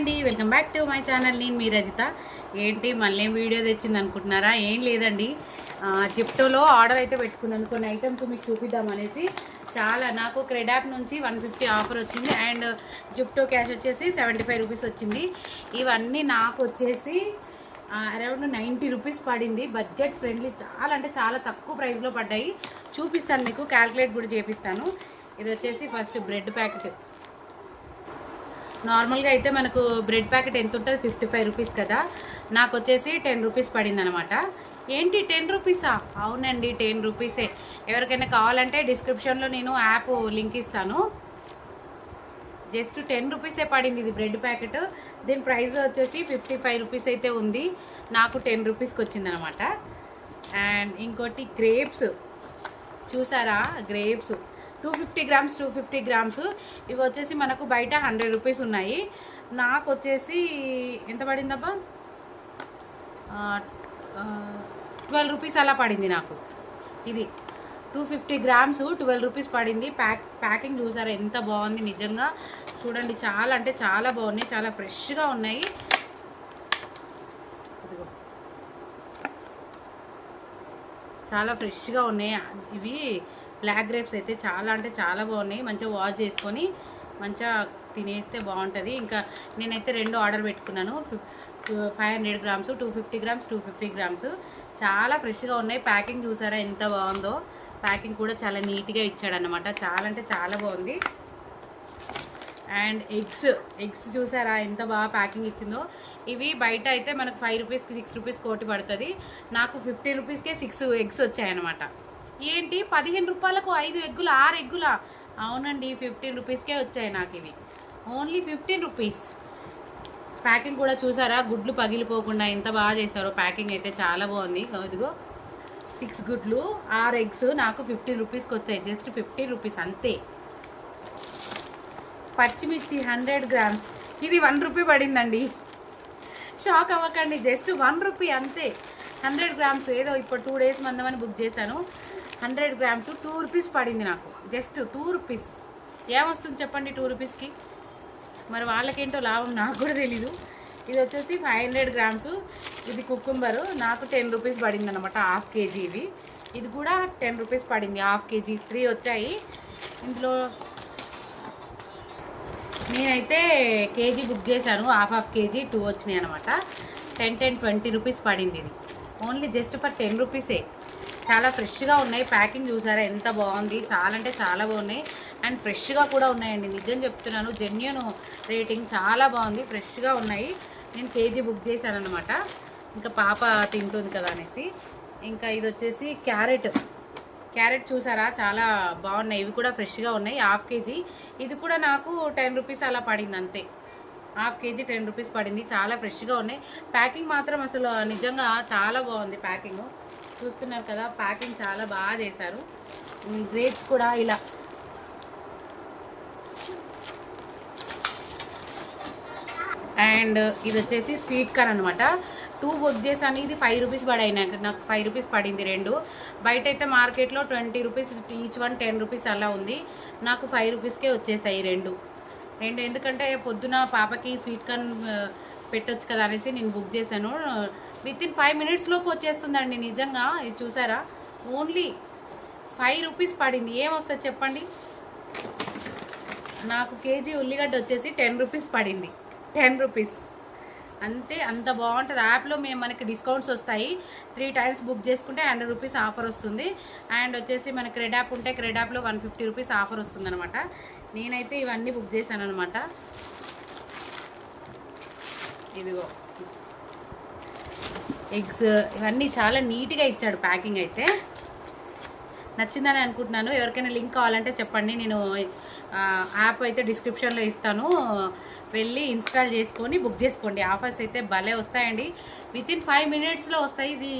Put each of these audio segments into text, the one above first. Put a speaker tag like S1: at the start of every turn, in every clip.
S1: అండి. Welcome back to my channel నేను మీ రజిత. ఏంటి మళ్ళీ ఏం వీడియో తెచ్చింది అనుకుంటున్నారా? ఏం లేదండి. జిప్టోలో ఆర్డర్ అయితే పెట్టుకున్నాను. కొన్ని ఐటమ్స్ మీకు చూపిద్దామనేసి చాలా నాకు క్రెడాప్ నుంచి వన్ ఫిఫ్టీ ఆఫర్ వచ్చింది. అండ్ జిప్టో క్యాష్ వచ్చేసి సెవెంటీ ఫైవ్ రూపీస్ వచ్చింది. ఇవన్నీ నాకు వచ్చేసి అరౌండ్ నైంటీ రూపీస్ పడింది. బడ్జెట్ ఫ్రెండ్లీ చాలా అంటే చాలా తక్కువ ప్రైస్లో పడ్డాయి. చూపిస్తాను మీకు క్యాల్కులేట్ కూడా చేపిస్తాను. ఇది వచ్చేసి ఫస్ట్ బ్రెడ్ ప్యాకెట్ నార్మల్గా అయితే మనకు బ్రెడ్ ప్యాకెట్ ఎంత ఉంటుంది? ఫిఫ్టీ ఫైవ్ రూపీస్ కదా. నాకు వచ్చేసి టెన్ రూపీస్ పడింది అనమాట ఏంటి టెన్ రూపీసా? అవునండి టెన్ రూపీసే. ఎవరికైనా కావాలంటే డిస్క్రిప్షన్లో నేను యాప్ లింక్ ఇస్తాను. జస్ట్ టెన్ రూపీసే పడింది ఇది బ్రెడ్ ప్యాకెట్. దీని ప్రైస్ వచ్చేసి ఫిఫ్టీ ఫైవ్ రూపీస్ అయితే ఉంది. నాకు టెన్ రూపీస్కి వచ్చిందనమాట. అండ్ ఇంకోటి గ్రేప్స్. చూసారా? Grapes. Two fifty grams two fifty grams. ఇవి వచ్చేసి మనకు బయట హండ్రెడ్ రూపీస్ ఉన్నాయి. నాకు వచ్చేసి ఎంత పడిందబ్బా? ట్వెల్వ్ రూపీస్ అలా పడింది నాకు. ఇది two fifty grams twelve rupees పడింది. ప్యాక్ ప్యాకింగ్ చూసారా ఎంత బాగుంది నిజంగా. చూడండి చాలా అంటే చాలా బాగున్నాయి. చాలా ఫ్రెష్గా ఉన్నాయి. చాలా ఫ్రెష్గా ఉన్నాయి. ఇవి బ్లాక్ గ్రేప్స్ అయితే చాలా అంటే చాలా బాగున్నాయి. మంచిగా వాష్ చేసుకొని మంచిగా తినేస్తే బాగుంటుంది. ఇంకా నేనైతే రెండు ఆర్డర్ పెట్టుకున్నాను. Five hundred grams two fifty grams two fifty grams. చాలా ఫ్రెష్గా ఉన్నాయి. ప్యాకింగ్ చూసారా ఎంత బాగుందో? ప్యాకింగ్ కూడా చాలా నీట్గా ఇచ్చాడనమాట చాలా అంటే చాలా బాగుంది. అండ్ ఎగ్స్ ఎగ్స్ చూసారా ఎంత బాగా ప్యాకింగ్ ఇచ్చిందో? ఇవి బయట అయితే మనకు ఫైవ్ రూపీస్కి సిక్స్ రూపీస్ కోటి పడుతుంది. నాకు ఫిఫ్టీన్ రూపీస్కే సిక్స్ ఎగ్స్ వచ్చాయన్నమాట. ఏంటి? పదిహేను రూపాయలకు ఐదు ఎగ్గులు ఆరు ఎగ్గులా? అవునండి ఫిఫ్టీన్ రూపీస్కే వచ్చాయి నాకు ఇవి. ఓన్లీ ఫిఫ్టీన్ రూపీస్ ప్యాకింగ్ కూడా చూసారా? గుడ్లు పగిలిపోకుండా ఎంత బాగా చేశారో. ప్యాకింగ్ అయితే చాలా బాగుంది. ఇదిగో సిక్స్ గుడ్లు ఆరు ఎగ్స్ నాకు ఫిఫ్టీన్ రూపీస్కి వచ్చాయి. జస్ట్ ఫిఫ్టీన్ రూపీస్ అంతే. పచ్చిమిర్చి హండ్రెడ్ గ్రామ్స్ ఇది వన్ రూపీ పడిందండి. షాక్ అవ్వకండి జస్ట్ వన్ రూపీ అంతే. హండ్రెడ్ గ్రామ్స్ ఏదో ఇప్పుడు టూ డేస్ మందమని బుక్ చేశాను. Hundred grams. టూ రూపీస్ పడింది నాకు. Just two rupees. ఏమొస్తుంది చెప్పండి టూ రూపీస్కి? మరి వాళ్ళకేంటో లాభం నాకు కూడా తెలీదు. ఇది వచ్చేసి ఫైవ్ హండ్రెడ్ గ్రామ్స్. ఇది కుకుంబరు నాకు టెన్ రూపీస్ పడింది అనమాట హాఫ్ కేజీ ఇవి ఇది కూడా టెన్ రూపీస్ పడింది హాఫ్ కేజీ. త్రీ వచ్చాయి. ఇందులో నేనైతే కేజీ బుక్ చేశాను హాఫ్ హాఫ్ కేజీ టూ వచ్చినాయి అనమాట టెన్ టెన్ ట్వంటీ రూపీస్ పడింది ఇది. ఓన్లీ జస్ట్ ఫర్ టెన్ రూపీసే. చాలా ఫ్రెష్గా ఉన్నాయి. ప్యాకింగ్ చూసారా? ఎంత బాగుంది. చాలా అంటే చాలా బాగున్నాయి. అండ్ ఫ్రెష్గా కూడా ఉన్నాయండి. నిజం చెప్తున్నాను జెన్యున్ రేటింగ్ చాలా బాగుంది. ఫ్రెష్గా ఉన్నాయి. నేను కేజీ బుక్ చేశాను అనమాట ఇంకా పాప తింటుంది కదా అనేసి. ఇంకా ఇది వచ్చేసి క్యారెట్. క్యారెట్ చూసారా? చాలా బాగున్నాయి. ఇవి కూడా ఫ్రెష్గా ఉన్నాయి. Half KG. ఇది కూడా నాకు టెన్ రూపీస్ అలా పడింది అంతే. హాఫ్ కేజీ టెన్ రూపీస్ పడింది. చాలా ఫ్రెష్గా ఉన్నాయి. ప్యాకింగ్ మాత్రం అసలు నిజంగా చాలా బాగుంది ప్యాకింగ్. చూస్తున్నారు కదా ప్యాకింగ్ చాలా బాగా చేశారు. గ్రేప్స్ కూడా ఇలా. అండ్ ఇది వచ్చేసి స్వీట్ కార్న్ అనమాట టూ బుక్ చేశాను ఇది ఫైవ్ రూపీస్ పడాయి. నాకు నాకు ఫైవ్ రూపీస్ పడింది రెండు. బయట అయితే మార్కెట్లో twenty rupees each one ten rupees అలా ఉంది. నాకు ఫైవ్ రూపీస్కే వచ్చేసాయి రెండు. రెండు ఎందుకంటే పొద్దున పాపకి స్వీట్ కార్న్ పెట్టొచ్చు కదా అనేసి నేను బుక్ చేశాను. విత్ ఇన్ ఫైవ్ మినిట్స్ లోపు వచ్చేస్తుందండి నిజంగా. ఇది చూసారా? ఓన్లీ ఫైవ్ రూపీస్ పడింది. ఏమొస్తుంది చెప్పండి? నాకు కేజీ ఉల్లిగడ్డ వచ్చేసి టెన్ రూపీస్ పడింది. Ten rupees. అంతే అంత బాగుంటుంది. యాప్లో మేము మనకి డిస్కౌంట్స్ వస్తాయి. త్రీ టైమ్స్ బుక్ చేసుకుంటే హండ్రెడ్ రూపీస్ ఆఫర్ వస్తుంది. అండ్ వచ్చేసి మనకి క్రెడ్ యాప్ ఉంటే క్రెడ్ యాప్లో వన్ ఫిఫ్టీ రూపీస్ ఆఫర్ వస్తుందనమాట నేనైతే ఇవన్నీ బుక్ చేశాను అనమాట ఇదిగో. ఎగ్స్ ఇవన్నీ చాలా నీట్గా ఇచ్చాడు ప్యాకింగ్ అయితే. నచ్చిందని అనుకుంటున్నాను. ఎవరికైనా లింక్ కావాలంటే చెప్పండి. నేను యాప్ అయితే డిస్క్రిప్షన్లో ఇస్తాను. వెళ్ళి ఇన్స్టాల్ చేసుకొని బుక్ చేసుకోండి. ఆఫర్స్ అయితే భలే వస్తాయండి. విత్ ఇన్ ఫైవ్ మినిట్స్లో వస్తాయి. ఇది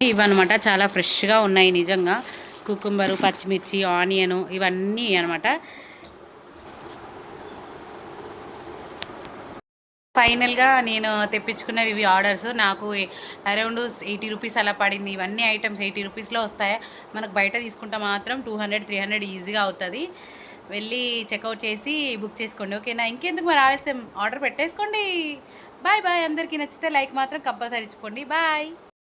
S1: ఇవన్నమాట. చాలా ఫ్రెష్గా ఉన్నాయి నిజంగా. కుకుంబరు పచ్చిమిర్చి ఆనియను ఇవన్నీ అనమాట. ఫైనల్గా నేను తెప్పించుకున్నవి ఇవి ఆర్డర్స్. నాకు అరౌండ్ ఎయిటీ రూపీస్ అలా పడింది. ఇవన్నీ ఐటమ్స్ ఎయిటీ రూపీస్లో వస్తాయి? మనకు బయట తీసుకుంటే మాత్రం టూ హండ్రెడ్ త్రీ హండ్రెడ్ ఈజీగా అవుతుంది. వెళ్ళి చెక్అవుట్ చేసి బుక్ చేసుకోండి. ఓకేనా? ఇంకెందుకు మరి ఆలస్యం? ఆర్డర్ పెట్టేసుకోండి. Bye bye. అందరికీ నచ్చితే లైక్ మాత్రం కంపల్సరీ ఇచ్చుకోండి. బాయ్.